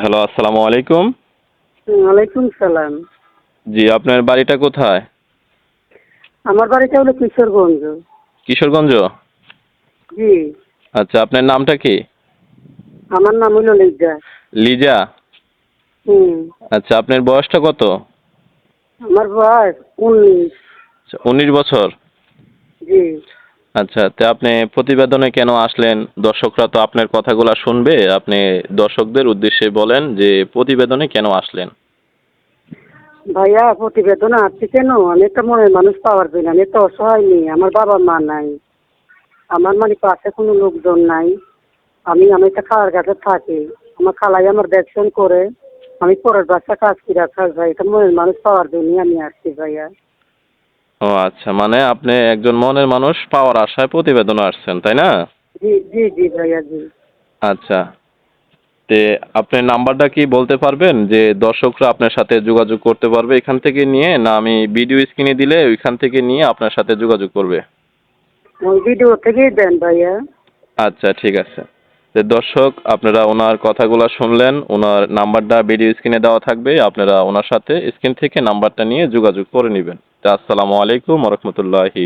Hello আসসালামু আলাইকুম। ওয়ালাইকুম সালাম। জি আপনার বাড়িটা কোথায়? আমার বাড়িটা হলো কিশোরগঞ্জ। কিশোরগঞ্জ? জি। আচ্ছা আপনার নামটা কি? আমার নাম হলো লিজা। লিজা? হুম। আচ্ছা আপনার বয়সটা কত? আমার বয়স উনিশ। আচ্ছা, উনিশ বছর। জি। আচ্ছা তে আপনি প্রতিবেদনে কেন আসলেন? দর্শকরা তো আপনার কথাগুলো শুনবে। আপনি দর্শকদের উদ্দেশ্যে বলেন যে, প্রতিবেদনে কেন আসলেন? ভাইয়া, প্রতিবেদন আসছি কেন? আমি একটা মনের মানুষ পাওয়ার জন্য। আমি তো অসহায় নেই আমার বাবা মা নাই। আমার মানে পাশে কোনো লোকজন নাই। আমি আমি একটা খাওয়ার কাছে থাকি। আমার খালাই আমার দেখশন করে। আমি পরের বাসা কাজ করে খাস ভাই, এটা মনের মানুষ পাওয়ার জন্যই আমি আসছি ভাইয়া। ও আচ্ছা মানে আপনি একজন মনের মানুষ পাওয়ার আশায় প্রতিবেদন আসছেন তাই না? জি জি জি ভাইয়া জি। আচ্ছা। তে আপনি নাম্বারটা কি বলতে পারবেন? যে দর্শকরা আপনার সাথে যোগাযোগ করতে পারবে এখান থেকে নিয়ে না আমি ভিডিও স্ক্রিনে দিলে ওইখান থেকে নিয়ে আপনার সাথে যোগাযোগ করবে? ওই ভিডিও থেকেই দেন ভাইয়া। আচ্ছা ঠিক আছে। যে দর্শক, আপনারা ওনার কথাগুলো শুনলেন, ওনার নাম্বারটা ভিডিও স্ক্রিনে দেওয়া থাকবে, আপনারা ওনার সাথে স্ক্রিন থেকে নাম্বারটা নিয়ে যোগাযোগ করে নেবেন। তা আসসালামু আলাইকুম রহমতুল্লাহি